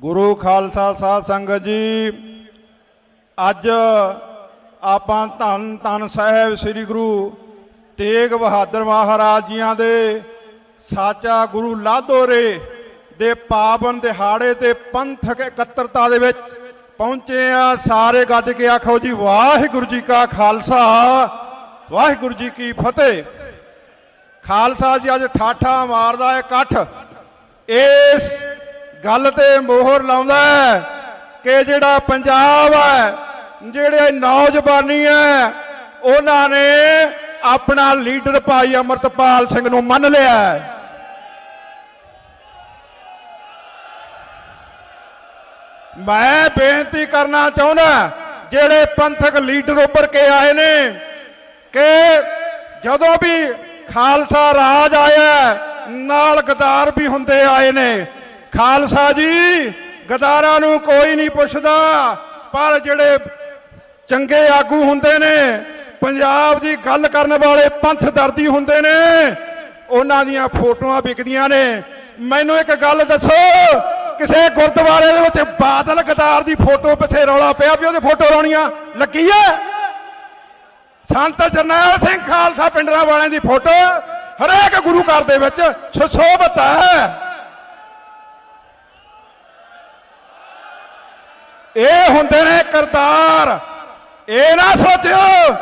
ਗੁਰੂ ਖਾਲਸਾ ਸਾਧ ਸੰਗਤ ਜੀ, ਅੱਜ ਆਪਾਂ ਧੰਨ ਧੰਨ ਸਾਹਿਬ ਸ੍ਰੀ ਗੁਰੂ ਤੇਗ ਬਹਾਦਰ ਮਹਾਰਾਜ ਜੀਆਂ ਦੇ ਸਾਚਾ ਗੁਰੂ ਲਾਧੋਰੇ ਦੇ ਪਾਵਨ ਦਿਹਾੜੇ ਤੇ ਪੰਥਕ ਇਕੱਤਰਤਾ ਦੇ ਵਿੱਚ ਪਹੁੰਚੇ ਆ। ਸਾਰੇ ਗੱਜ ਕੇ ਆਖੋ ਜੀ, ਵਾਹਿਗੁਰੂ ਜੀ ਕਾ ਖਾਲਸਾ, ਵਾਹਿਗੁਰੂ ਜੀ ਕੀ ਫਤਿਹ। ਖਾਲਸਾ ਜੀ, ਅੱਜ ਠਾਠਾ ਮਾਰਦਾ ਹੈ ਇਕੱਠ। ਇਸ ਗੱਲ ਤੇ ਮੋਹਰ ਲਾਉਂਦਾ ਹੈ ਕਿ ਜਿਹੜਾ ਪੰਜਾਬ ਹੈ, ਜਿਹੜੇ ਨੌਜਵਾਨੀ ਹੈ, ਉਹਨਾਂ ਨੇ ਆਪਣਾ ਲੀਡਰ ਭਾਈ ਅਮਰਤਪਾਲ ਸਿੰਘ ਨੂੰ ਮੰਨ ਲਿਆ ਹੈ। ਮੈਂ ਬੇਨਤੀ ਕਰਨਾ ਚਾਹੁੰਦਾ ਜਿਹੜੇ ਪੰਥਕ ਲੀਡਰ ਉੱਪਰ ਕੇ ਆਏ ਨੇ, ਕਿ ਜਦੋਂ ਵੀ ਖਾਲਸਾ ਰਾਜ ਆਇਆ ਨਾਲ ਗਦਾਰ ਵੀ ਹੁੰਦੇ ਆਏ ਨੇ। ਖਾਲਸਾ ਜੀ, ਗਦਾਰਾਂ ਨੂੰ ਕੋਈ ਨਹੀਂ ਪੁੱਛਦਾ, ਪਰ ਜਿਹੜੇ ਚੰਗੇ ਆਗੂ ਹੁੰਦੇ ਨੇ, ਪੰਜਾਬ ਦੀ ਗੱਲ ਕਰਨ ਵਾਲੇ ਪੰਥ ਦਰਦੀ ਹੁੰਦੇ ਨੇ, ਉਹਨਾਂ ਦੀਆਂ ਫੋਟੋਆਂ ਵਿਕਦੀਆਂ ਨੇ। ਮੈਨੂੰ ਇੱਕ ਗੱਲ ਦੱਸੋ, ਕਿਸੇ ਗੁਰਦੁਆਰੇ ਦੇ ਵਿੱਚ ਬਾਦਲ ਗਦਾਰ ਦੀ ਫੋਟੋ ਪਿੱਛੇ ਰੌਲਾ ਪਿਆ ਵੀ ਉਹਦੇ ਫੋਟੋ ਲਾਉਣੀਆਂ ਲੱਗੀ ਹੈ ਸੰਤ ਜਰਨੈਲ ਸਿੰਘ ਖਾਲਸਾ ਪਿੰਡਰਾਂ ਵਾਲਿਆਂ ਦੀ ਫੋਟੋ, ਹਰੇਕ ਗੁਰੂ ਘਰ ਦੇ ਵਿੱਚ ਸੁਸ਼ੋਭਿਤ ਹੈ ਇਹ ਹੁੰਦੇ ਨੇ ਕਰਤਾਰ। ਇਹ ਨਾ ਸੋਚਿਓ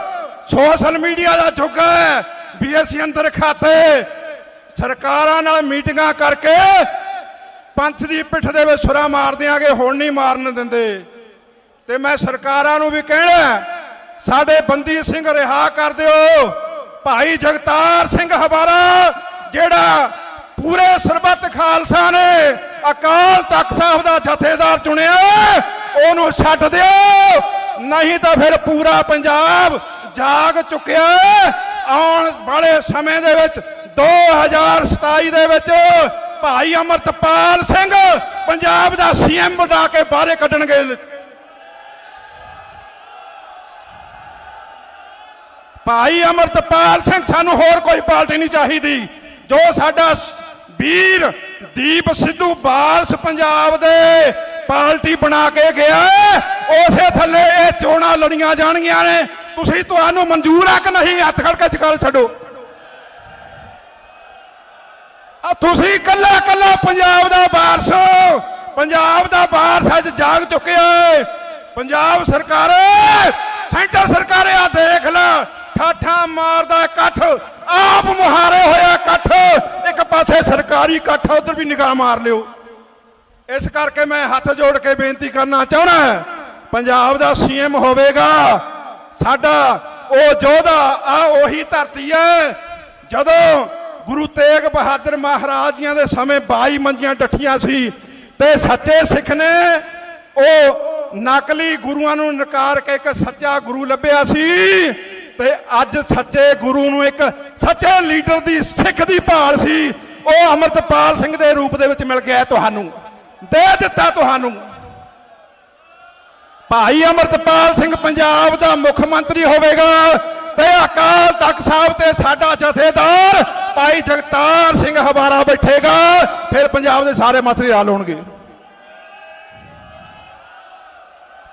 ਸੋਸ਼ਲ ਮੀਡੀਆ ਦਾ ਯੁੱਗ ਹੈ, ਵੀ ਅਸੀਂ ਅੰਦਰ ਖਾਤੇ, ਸਰਕਾਰਾਂ ਨਾਲ ਮੀਟਿੰਗਾਂ ਕਰਕੇ ਪੰਥ ਦੀ ਪਿੱਠ ਦੇ ਵਿੱਚ ਸੁਰਾ ਮਾਰ ਦਿਆਂਗੇ, ਹੁਣ ਨਹੀਂ ਮਾਰਨ ਦਿੰਦੇ। ਤੇ ਮੈਂ ਸਰਕਾਰਾਂ ਨੂੰ ਵੀ ਕਹਿਣਾ ਸਾਡੇ ਬੰਦੀ ਸਿੰਘ ਰਿਹਾ ਕਰ ਦਿਓ। ਭਾਈ ਜਗਤਾਰ ਸਿੰਘ ਹਵਾਰਾ, ਜਿਹੜਾ ਪੂਰੇ ਸਰਬੱਤ ਖਾਲਸਾ ਨੇ ਅਕਾਲ ਤਖਤ ਸਾਹਿਬ ਦਾ ਜਥੇਦਾਰ ਚੁਣਿਆ ਉਹਨੂੰ ਛੱਡ ਦਿਓ। ਨਹੀਂ ਤਾਂ ਫਿਰ ਪੂਰਾ ਪੰਜਾਬ ਜਾਗ ਚੁੱਕਿਆ। ਆਉਣ ਵਾਲੇ ਸਮੇਂ ਦੇ ਵਿੱਚ 2027 ਦੇ ਵਿੱਚ ਭਾਈ ਅਮਰਤਪਾਲ ਸਿੰਘ ਪੰਜਾਬ ਦਾ ਸੀਐਮ ਬਣਾ ਕੇ ਬਾਹਰੇ ਕੱਢਣਗੇ। ਭਾਈ ਅਮਰਤਪਾਲ ਸਿੰਘ ਸਾਨੂੰ ਹੋਰ ਕੋਈ ਪਾਰਟੀ ਨਹੀਂ ਚਾਹੀਦੀ। ਜੋ ਸਾਡਾ ਵੀਰ ਦੀਪ ਸਿੱਧੂ ਬਾਲਸ ਪੰਜਾਬ ਦੇ ਪਾਰਟੀ ਬਣਾ ਕੇ ਗਿਆ ਉਸੇ ਥੱਲੇ ਇਹ ਚੋਣਾਂ ਲੜੀਆਂ ਜਾਣਗੀਆਂ ਨੇ। ਤੁਸੀਂ ਤੁਹਾਨੂੰ ਮਨਜ਼ੂਰ ਆ ਕਿ ਨਹੀਂ? ਹੱਥ ਖੜ ਕੇ ਚਕਾਲ ਛੱਡੋ। ਆ ਤੁਸੀਂ ਕੱਲਾ ਕੱਲਾ ਪੰਜਾਬ ਦਾ ਵਾਰਸ ਪੰਜਾਬ ਦਾ ਵਾਰਸ ਅੱਜ ਜਾਗ ਚੁੱਕਿਆ ਏ ਪੰਜਾਬ ਸਰਕਾਰ, ਸੈਂਟਰ ਸਰਕਾਰ, ਆ ਦੇਖ ਲੈ, ਠਾਠਾ ਮਾਰਦਾ ਇਕੱਠ, ਆਪ ਮੁਹਾਰੇ ਹੋਇਆ ਇਕੱਠ। ਇੱਕ ਪਾਸੇ ਸਰਕਾਰੀ ਇਕੱਠ ਉਧਰ ਵੀ ਨਿਗਾਹ ਮਾਰ ਲਿਓ। ਇਸ ਕਰਕੇ ਮੈਂ ਹੱਥ ਜੋੜ ਕੇ ਬੇਨਤੀ ਕਰਨਾ ਚਾਹੁੰਦਾ ਪੰਜਾਬ ਦਾ ਸੀਐਮ ਹੋਵੇਗਾ, ਸਾਡਾ ਉਹ ਯੋਧਾ, ਆ ਉਹੀ ਧਰਤੀ ਹੈ, ਜਦੋਂ ਗੁਰੂ ਤੇਗ ਬਹਾਦਰ ਮਹਾਰਾਜ ਜੀਆਂ ਦੇ ਸਮੇਂ 22 ਮੰਜੀਆਂ ਡੱਠੀਆਂ ਸੀ, ਤੇ ਸੱਚੇ ਸਿੱਖ ਨੇ ਉਹ ਨਕਲੀ ਗੁਰੂਆਂ ਨੂੰ ਨਕਾਰ ਕੇ ਇੱਕ ਸੱਚਾ ਗੁਰੂ ਲੱਭਿਆ ਸੀ, ਤੇ ਅੱਜ ਸੱਚੇ ਗੁਰੂ ਨੂੰ ਇੱਕ ਸੱਚੇ ਲੀਡਰ ਦੀ ਸਿੱਖ ਦੀ ਭਾਲ ਸੀ, ਉਹ ਅਮਰਤਪਾਲ ਸਿੰਘ ਦੇ ਰੂਪ ਦੇ ਵਿੱਚ ਮਿਲ ਗਿਆ ਤੁਹਾਨੂੰ। ਦੇ ਦਿੱਤਾ ਤੁਹਾਨੂੰ। ਭਾਈ ਅਮਰਤਪਾਲ ਸਿੰਘ ਪੰਜਾਬ ਦਾ ਮੁੱਖ ਮੰਤਰੀ ਹੋਵੇਗਾ ਤੇ ਅਕਾਲ ਤਖਤ ਸਾਹਿਬ ਤੇ ਸਾਡਾ ਜਥੇਦਾਰ ਭਾਈ ਜਗਤਾਰ ਸਿੰਘ ਹਵਾਰਾ ਬੈਠੇਗਾ। ਫਿਰ ਪੰਜਾਬ ਦੇ ਸਾਰੇ ਮਸਲੇ ਹੱਲ ਹੋਣਗੇ।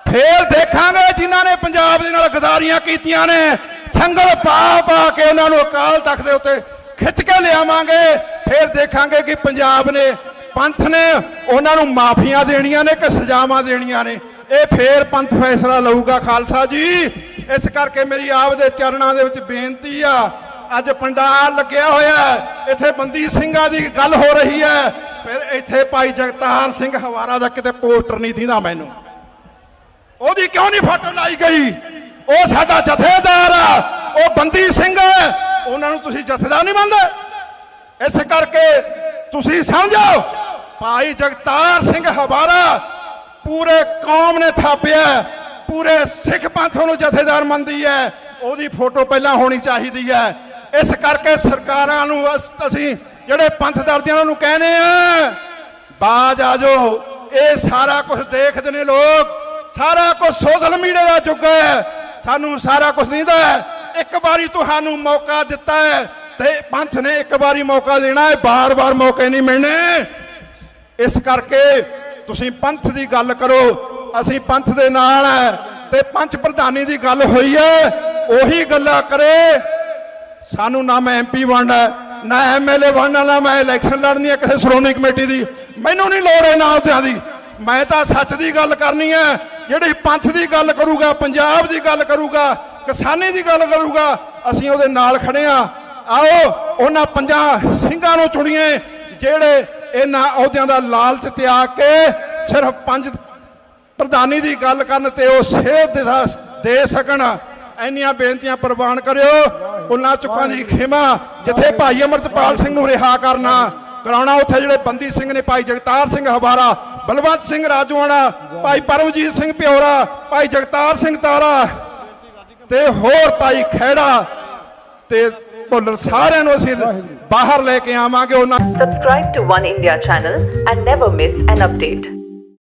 ਫੇਰ ਦੇਖਾਂਗੇ ਜਿਨ੍ਹਾਂ ਨੇ ਪੰਜਾਬ ਦੇ ਨਾਲ ਗਦਾਰੀਆਂ ਕੀਤੀਆਂ ਨੇ। ਸੰਗਲ ਪਾ ਪਾ ਕੇ ਉਹਨਾਂ ਨੂੰ ਅਕਾਲ ਤਖਤ ਦੇ ਉੱਤੇ ਖਿੱਚ ਕੇ ਲਿਆਵਾਂਗੇ। ਫੇਰ ਦੇਖਾਂਗੇ ਕਿ ਪੰਜਾਬ ਨੇ ਪੰਥ ਨੇ, ਉਹਨਾਂ ਨੂੰ ਮਾਫੀਆਂ ਦੇਣੀਆਂ ਨੇ ਕਿ ਸਜ਼ਾਵਾਂ ਦੇਣੀਆਂ ਨੇ। ਇਹ ਫੇਰ ਪੰਥ ਫੈਸਲਾ ਲਊਗਾ ਖਾਲਸਾ ਜੀ। ਇਸ ਕਰਕੇ ਮੇਰੀ ਆਪ ਦੇ ਚਰਨਾਂ ਦੇ ਵਿੱਚ ਬੇਨਤੀ ਆ, ਅੱਜ ਪੰਡਾਲ ਲੱਗਿਆ ਹੋਇਆ ਇੱਥੇ ਬੰਦੀ ਸਿੰਘਾਂ ਦੀ ਗੱਲ ਹੋ ਰਹੀ ਹੈ। ਫਿਰ ਇੱਥੇ ਭਾਈ ਜਗਤਾਰ ਸਿੰਘ ਹਵਾਰਾ ਦਾ ਕਿਤੇ ਪੋਸਟਰ ਨਹੀਂ ਦਿੰਦਾ ਮੈਨੂੰ। ਉਹਦੀ ਕਿਉਂ ਨਹੀਂ ਫੋਟੋ ਲਾਈ ਗਈ? ਉਹ ਸਾਡਾ ਜਥੇਦਾਰ ਆ, ਉਹ ਬੰਦੀ ਸਿੰਘ ਉਹਨਾਂ ਨੂੰ ਤੁਸੀਂ ਜਥੇਦਾਰ ਨਹੀਂ ਮੰਨਦੇ। ਇਸ ਕਰਕੇ ਤੁਸੀਂ ਸਮਝੋ। ਭਾਈ ਜਗਤਾਰ ਸਿੰਘ ਹਵਾਰਾ ਪੂਰੇ ਕੌਮ ਨੇ ਥਾਪਿਆ ਪੂਰੇ ਸਿੱਖ ਪੰਥ ਨੂੰ ਜਥੇਦਾਰ ਮੰਨਦੀ ਹੈ, ਉਹਦੀ ਫੋਟੋ ਪਹਿਲਾਂ ਹੋਣੀ ਚਾਹੀਦੀ ਹੈ। ਇਸ ਕਰਕੇ ਸਰਕਾਰਾਂ ਨੂੰ ਅਸੀਂ ਜਿਹੜੇ ਪੰਥ ਦਰਦੀਆਂ ਨੂੰ ਕਹਿੰਦੇ ਆ, ਬਾਜ ਆ ਜਾਓ, ਇਹ ਸਾਰਾ ਕੁਝ ਦੇਖਦੇ ਨੇ ਲੋਕ, ਸਾਰਾ ਕੁਝ ਸੋਸ਼ਲ ਮੀਡੀਆ ਦਾ ਯੁੱਗ ਹੈ, ਸਾਨੂੰ ਸਾਰਾ ਕੁਝ ਦਿੰਦਾ ਹੈ। ਇੱਕ ਵਾਰੀ ਤੁਹਾਨੂੰ ਮੌਕਾ ਦਿੱਤਾ ਹੈ, ਤੇ ਪੰਥ ਨੇ ਇੱਕ ਵਾਰੀ ਮੌਕਾ ਦੇਣਾ ਹੈ, ਬਾਰ-ਬਾਰ ਮੌਕੇ ਨਹੀਂ ਮਿਲਣੇ। ਇਸ ਕਰਕੇ ਤੁਸੀਂ ਪੰਥ ਦੀ ਗੱਲ ਕਰੋ ਅਸੀਂ ਪੰਥ ਦੇ ਨਾਲ ਹੈ ਤੇ ਪੰਚ ਪ੍ਰਧਾਨੀ ਦੀ ਗੱਲ ਹੋਈ ਹੈ ਉਹੀ ਗੱਲਾਂ ਕਰੇ। ਸਾਨੂੰ ਨਾ ਮੈਂ ਐਮਪੀ ਬਣਨਾ ਹੈ, ਨਾ ਐਮਐਲਏ ਬਣਨਾ ਨਾ ਮੈਂ ਇਲੈਕਸ਼ਨ ਲੜਨੀ ਹੈ ਕਿਸੇ ਸ਼੍ਰੋਮਣੀ ਕਮੇਟੀ ਦੀ। ਮੈਨੂੰ ਨਹੀਂ ਲੋੜ ਇਹਨਾਂ ਅਹੁਦਿਆਂ ਦੀ। ਮੈਂ ਤਾਂ ਸੱਚ ਦੀ ਗੱਲ ਕਰਨੀ ਹੈ ਜਿਹੜੀ ਪੰਥ ਦੀ ਗੱਲ ਕਰੂਗਾ ਪੰਜਾਬ ਦੀ ਗੱਲ ਕਰੂਗਾ ਕਿਸਾਨੀ ਦੀ ਗੱਲ ਕਰੂਗਾ ਅਸੀਂ ਉਹਦੇ ਨਾਲ ਖੜੇ ਆ ਆਓ ਉਹਨਾਂ ਪੰਜਾਂ ਸਿੰਘਾਂ ਨੂੰ ਚੁਣੀਏ ਜਿਹੜੇ ਇਹਨਾਂ ਅਹੁਦਿਆਂ ਦਾ ਲਾਲਚ ਤਿਆਗ ਕੇ ਸਿਰਫ ਪੰਜ ਪ੍ਰਧਾਨੀ ਦੀ ਗੱਲ ਕਰਨ ਤੇ ਉਹ ਸੇਧ ਦੇ ਸਕਣ। ਇੰਨੀਆਂ ਬੇਨਤੀਆਂ ਪ੍ਰਵਾਨ ਕਰਿਓ। ਉਹਨਾਂ ਚੁੱਕਾਂ ਦੀ ਖਿਮਾ ਜਿੱਥੇ ਭਾਈ ਅਮਰਤਪਾਲ ਸਿੰਘ ਨੂੰ ਰਿਹਾ ਕਰਨਾ। ਕਰਾਉਣਾ ਉੱਥੇ ਜਿਹੜੇ ਬੰਦੀ ਸਿੰਘ ਨੇ, ਭਾਈ ਜਗਤਾਰ ਸਿੰਘ ਹਵਾਰਾ, ਬਲਵੰਤ ਸਿੰਘ ਰਾਜੂਆਣਾ, ਭਾਈ ਪਰਮਜੀਤ ਸਿੰਘ ਪਿਓਰਾ, ਭਾਈ ਜਗਤਾਰ ਸਿੰਘ ਤਾਰਾ ਤੇ ਹੋਰ ਭਾਈ ਖੈੜਾ ਤੇ ਭੁੱਲਰ ਸਾਰਿਆਂ ਨੂੰ ਅਸੀਂ ਬਾਹਰ ਲੈ ਕੇ ਆਵਾਂਗੇ ਉਹਨਾਂ subscribe to One India channel and never miss an update